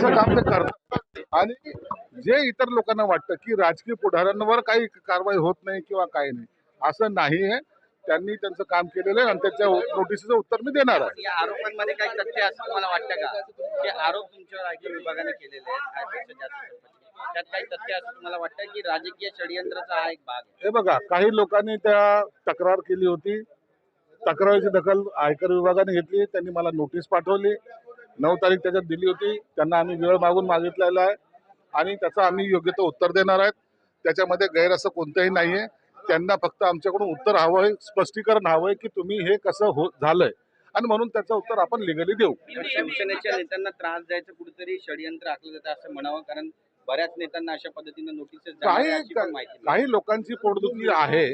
त्यांचं काम ते करतात. आणि जे इतर लोकांना वाटतं की राजकीय पुढाऱ्यांवर काही कारवाई होत नाही किंवा काही नाही असं नाही आहे. त्यांनी त्यांचं काम केलेलं आहे आणि त्याच्या नोटिसीचं उत्तर मी देणार आहे. या आरोपांमध्ये काही तथ्य असं तुम्हाला वाटतं का? जे आरोप तुमच्यावर आयकर विभागाने केलेले आहेत. त्यात काही तथ्य असं तुम्हाला वाटतं की राजकीय षडयंत्राचा हा एक भाग आहे? हे बघा काही लोकांनी त्या तक्रार केली होती. तक्रारीची दखल आयकर विभागाने घेतली त्यांनी मला नोटीस पाठवली. नऊ तारीख त्याच्यात दिली होती. त्यांना आम्ही वेळ मागून मागितलेला आहे आणि त्याचं आम्ही योग्य तो उत्तर देणार आहेत. त्याच्यामध्ये गैर असं कोणतंही नाही आहे त्यांना फक्त आमच्याकडून उत्तर हवं आहे स्पष्टीकरण हवं आहे की तुम्ही हे कसं हो झालंय. आणि म्हणून त्याचं उत्तर आपण लिगली देऊ. शिवसेनेच्या नेत्यांना त्रास द्यायचं कुठेतरी षडयंत्र आखलं जातं असं म्हणावं कारण बऱ्याच नेत्यांना अशा पद्धतीने नोटीसेस काही. काही लोकांची पोटदुखी आहे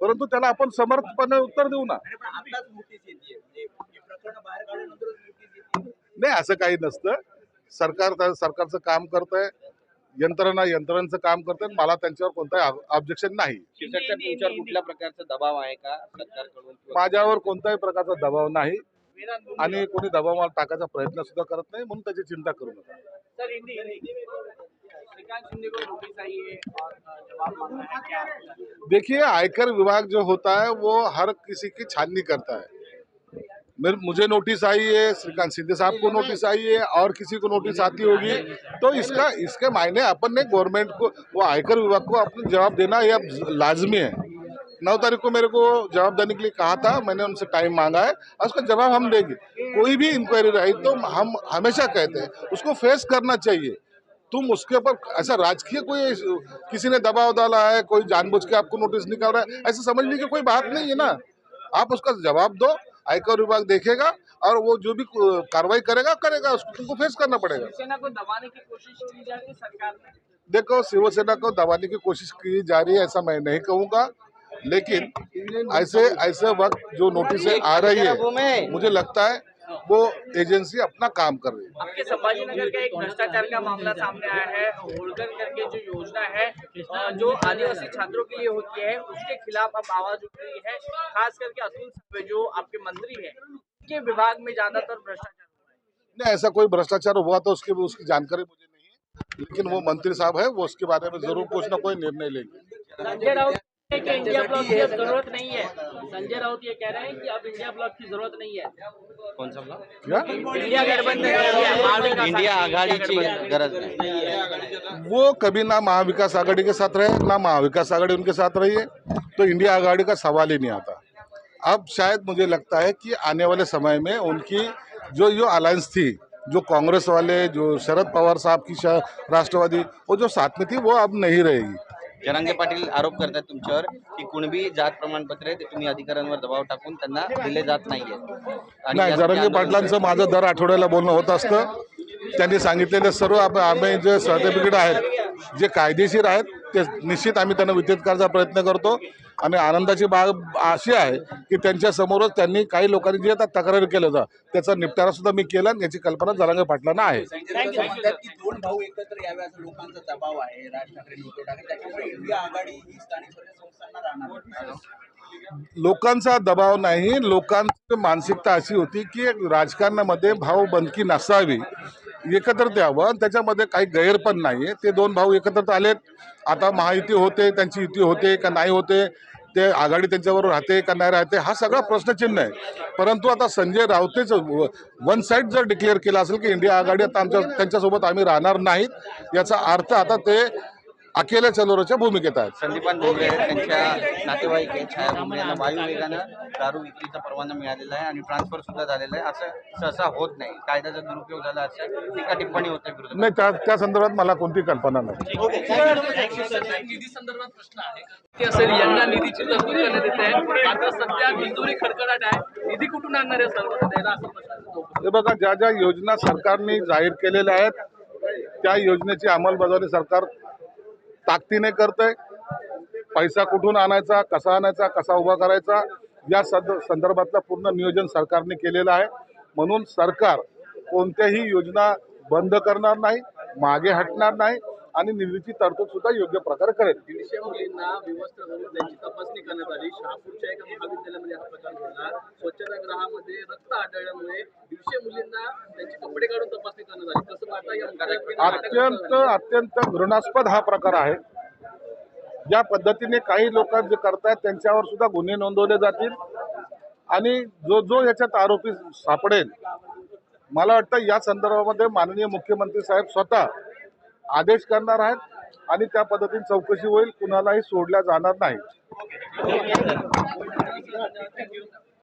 परंतु त्याला आपण समर्थपणे उत्तर देऊ ना. नाही असं काही नसतं. सरकार सरकारचं काम करत आहे यंत्रणा यंत्रणांचं काम करत मला त्यांच्यावर कोणताही ऑब्जेक्शन नाही. तुमच्यावर कुठल्या प्रकारचा दबाव आहे का सरकारकडून माझ्यावर कोणत्याही प्रकारचा दबाव नाही. आणि कोणी दबाव मला टाकायचा प्रयत्न सुद्धा करत नाही म्हणून त्याची चिंता करू नका. देखिए आयकर विभाग जो होता है वो हर किसी की छाननी करता है। मेरे, मुझे नोटिस आई है, श्रीकांत सिंधे साहब को नोटिस आई है, और किसी को नोटिस आती होगी। तो इसका, इसके मायने अपन ने गवर्नमेंट को, वो आयकर विभाग को अपने जवाब देना यह लाजमी है। नौ तारीख को मेरे को जवाब देने के लिए कहा था, मैंने उनसे टाइम मांगा है, और उसका जवाब हम देंगे। कोई भी इंक्वायरी रही तो हम हमेशा कहते हैं, उसको फेस करना चाहिए। तुम उसके ऊपर, ऐसा राजकीय कोई किसी ने दबाव डाला है, कोई जानबूझ के आपको नोटिस निकाल रहा है, ऐसे समझने की कोई बात नहीं है ना। आप उसका जवाब दो आयकर विभाग देखेगा और वो जो भी कार्रवाई करेगा करेगा उसको तुमको फेस करना पड़ेगा। सेना को दबाने की कोशिश की जा रही है सरकार ने देखो शिवसेना को दबाने की कोशिश की जा रही है ऐसा मैं नहीं कहूँगा लेकिन ऐसे ऐसे वक्त जो नोटिस आ रही है मुझे लगता है वो एजेंसी अपना काम कर रही है। आपके संभाजीनगर का एक भ्रष्टाचार का मामला सामने आया है होल्डर करके जो योजना है जो आदिवासी छात्रों के लिए होती है उसके खिलाफ अब आवाज़ उठ रही है खास करके अतुल जो आपके मंत्री है के विभाग में ज़्यादातर भ्रष्टाचार नहीं ऐसा कोई भ्रष्टाचार हुआ तो उसकी उसकी जानकारी मुझे नहीं है लेकिन वो मंत्री साहब है वो उसके बारे में ज़रूर कुछ ना कोई निर्णय लेंगे। हैं कि इंडिया ब्लॉक की अब ज़रूरत नहीं है? संजय राउत ये कह रहे हैं कि अब इंडिया ब्लॉक की ज़रूरत नहीं है। कोण समजा क्या? इंडिया गठबंधन इंडिया आघाड़ी, गठबंधन गरज नाही वो कभी ना महाविकास आघाड़ी के साथ रहे ना महाविकास आघाड़ी उनके साथ रही है तो इंडिया आघाड़ी का सवाल ही नहीं आता। अब शायद मुझे लगता है कि आने वाले समय में उनकी जो जो अलायंस थी जो कांग्रेस वाले जो शरद पवार साहब की राष्ट्रवादी वो जो साथ में थी वो अब नहीं रहेगी। जरांगे पाटील आरोप करतात तुमच्यावर की कुणबी जात प्रमाणपत्र आहे ते तुम्ही अधिकाऱ्यांवर दबाव टाकून त्यांना दिले जात नाहीये. आणि नाही जरंगे पाटलांचं माझं दर आठवड्याला बोलणं होत असतं. त्यांनी सांगितलेले सर्व आप- आम्ही जे सर्टिफिकेट आहेत जे कायदेशीर आहेत ते निश्चित आम्ही त्यांना वितरित करायचा प्रयत्न करतो. आणि आनंदाची बाब अशी आहे की त्यांच्या समोरच त्यांनी काही लोकांनी जे आता तक्रारी केलं होतं त्याचा निपटारा सुद्धा मी केला आणि याची कल्पना जरांगे पाटलांना आहे. संजय राऊत म्हणतात की दोन भाऊ एकत्र यावे असा लोकांचा दबाव आहे राज ठाकरे उद्धव ठाकरे त्याच्यामुळे इंडिया आघाडी ही स्थानिक स्वराज्य संस्थांना राहणार. लोकांचा दबाव नाही लोकांची मानसिकता अशी होती की एक राजकारणामध्ये भाऊबंदकी नसावी. एकत्रित यावं. आणि त्याच्यामध्ये काही गैर पण नाही आहे ते दोन भाऊ एकत्रित आलेत. आता महायुती होते त्यांची युती होते का नाही होते ते आघाडी त्यांच्याबरोबर राहते का नाही राहते हा सगळा प्रश्नचिन्ह आहे. परंतु आता संजय राऊतेच वन साईड जर डिक्लेअर केलं असेल की इंडिया आघाडी आता आमच्या त्यांच्यासोबत आम्ही राहणार नाहीत याचा अर्थ आता ते अकेल्या चलोराच्या भूमिकेत आहेत. संदीपान भोगरे त्यांच्या नातेवाईक आहेत छाया भोगरे यांना वायू वेगानं दारू विक्रीचा परवाना मिळालेला आहे आणि ट्रान्सफर सुद्धा झालेला आहे. असं सहसा होत नाही. कायद्याचा दुरुपयोग झाला असं टीका टिप्पणी होते विरोधात नाही त्या त्या संदर्भात मला कोणती कल्पना नाही. निधी संदर्भात प्रश्न आहे. ते असेल यांना निधीची तरतूद करण्यात येते. आहे मात्र सध्या खडखडाट आहे. निधी कुठून आणणार आहे सर्व द्यायला असं प्रश्न हे बघा ज्या ज्या योजना सरकारने जाहीर केलेल्या आहेत त्या योजनेची अंमलबजावणी सरकार ताकदीने करतंय. पैसा कुठून आणायचा कसा आणायचा कसा उभा करायचा या सद संदर्भातलं पूर्ण नियोजन सरकारने केलेलं आहे. म्हणून सरकार कोणत्याही योजना बंद करणार नाही मागे हटणार नाही. आणि निधीची तरतूद सुद्धा योग्य प्रकारे करेल. दीडशे मुलींना विवस्त्र करून त्यांची तपासणी करण्यात आली. शहापूरच्या एका महाविद्यालयामध्ये हा प्रकार घडला. स्वच्छतागृहामध्ये रक्त आढळल्यामुळे दीडशे मुलींना त्यांचे कपडे काढून तपासणी करण्यात आली. कसं पाहता अत्यंत अत्यंत घृणास्पद हा प्रकार आहे. ज्या पद्धतीने काही लोक जे करतायत त्यांच्यावर सुद्धा गुन्हे नोंदवले जातील. आणि जो जो याच्यात आरोपी सापडेल मला वाटतं या संदर्भामध्ये माननीय मुख्यमंत्री साहेब स्वतः आदेश करणार आहेत आणि त्या पद्धतीने चौकशी होईल कुणालाही सोडल्या जाणार नाही.